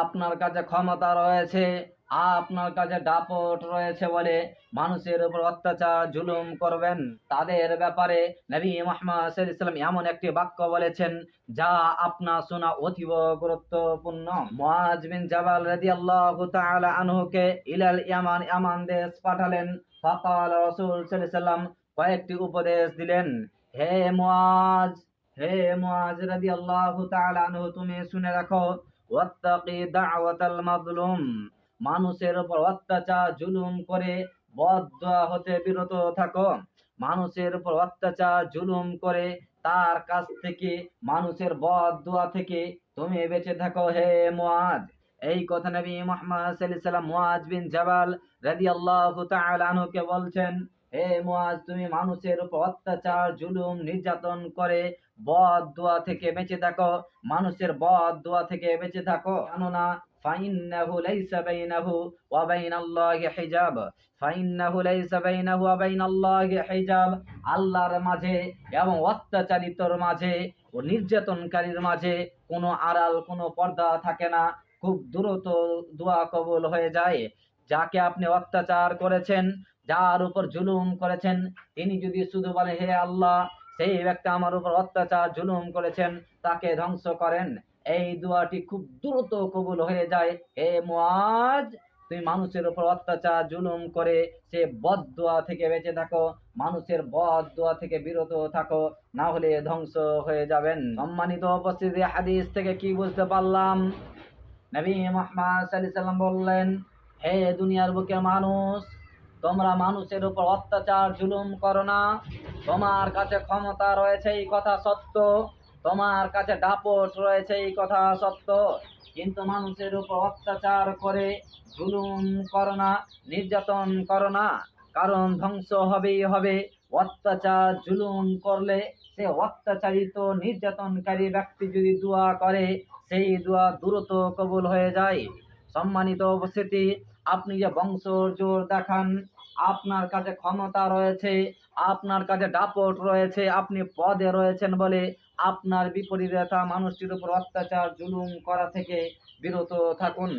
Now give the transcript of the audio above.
আপনার কাছে ক্ষমতা রয়েছে, আপনার কাছে দাপট রয়েছে বলে মানুষের উপর অত্যাচার, জুলুম করবেন। তাদের ব্যাপারে নবী মোহাম্মদ সাল্লাম এমন একটি বাক্য বলেছেন, যা আপনার শোনা অতীব গুরুত্বপূর্ণ। মুআজ বিন জাবাল রাদিয়াল্লাহু তাআলা আনহুকে ইলাল ইয়ামান ইয়ামান দেশ পাঠালেন। ফাকাল রাসূল সাল্লাম কয়েকটি উপদেশ দিলেন, হে মুআজ হে মুআজ রাদিয়াল্লাহু তাআলা আনহু, তুমি শুনে রাখো ওয়াত্তাকি দাওয়াতাল মানুষের উপর অত্যাচার, জুলুম করে বদদোয়া হতে বিরত থাকো। মানুষের উপর অত্যাচার, জুলুম করে তার কাছ থেকে, মানুষের বদদোয়া থেকে তুমি বেঁচে থাকো হে মুআজ। এই কথা নবী মুহাম্মদ সাল্লাল্লাহু আলাইহি সাল্লাম মুআজ বিন জাবাল রাদিয়াল্লাহু তাআলা আনহুকে বলছেন হে মুআজ তুমি মানুষের উপর অত্যাচার, জুলুম, নির্যাতন করে বদ দোয়া থেকে বেঁচে থাকো। মানুষের বদ দোয়া থেকে বেঁচে থাকো। কেননা, ফাইন্নাহু লাইসা বাইনাহু ওয়া বাইনাল্লাহি হিজাব। ফাইন্নাহু লাইসা বাইনাহু ওয়া বাইনাল্লাহি হিজাব। আল্লাহর মাঝে এবং অত্যাচারিতর মাঝে ও নির্যাতনকারীর মাঝে কোনো আড়াল, কোনো পর্দা থাকে না। খুব দ্রুত দোয়া কবুল হয়ে যায়। যাকে আপনি অত্যাচার করেছেন যার উপর জুলুম করেছেন, তিনি যদি শুধু বলে, হে আল্লাহ, সেই ব্যক্তি আমার উপর অত্যাচার, জুলুম করেছেন, তাকে ধ্বংস করেন। এই দোয়াটি খুব দ্রুত কবুল হয়ে যায়। হে মুআজ, তুমি মানুষের উপর অত্যাচার, জুলুম করে সে বদ থেকে বেঁচে থাকো, মানুষের বদ দোয়া থেকে বিরত থাকো, না হলে ধ্বংস হয়ে যাবেন। সম্মানিত উপস্থিতি, হাদিস থেকে কি বুঝতে পারলাম? নবী মুহাম্মদ সাল্লাম বললেন, হে দুনিয়ার বুকে মানুষ তোমরা মানুষের উপর অত্যাচার, জুলুম করো না। তোমার কাছে ক্ষমতা রয়েছে, এই কথা সত্য। তোমার কাছে দাপট রয়েছে, এই কথা সত্য। কিন্তু মানুষের উপর অত্যাচার করে, জুলুম করো না, নির্যাতন করো না। কারণ ধ্বংস হবেই হবে। অত্যাচার, জুলুম করলে সে অত্যাচারিত, নির্যাতনকারী ব্যক্তি যদি দোয়া করে, সেই দোয়া দ্রুত কবুল হয়ে যায়। সম্মানিত উপস্থিতি, আপনি যে বংশ জোর দেখান, আপনার কাছে ক্ষমতা রয়েছে, আপনার কাছে ডাপট রয়েছে, আপনি পদে রয়েছেন বলে আপনার বিপরীতে মানুষটির উপর অত্যাচার, জুলুম করা থেকে বিরত থাকুন।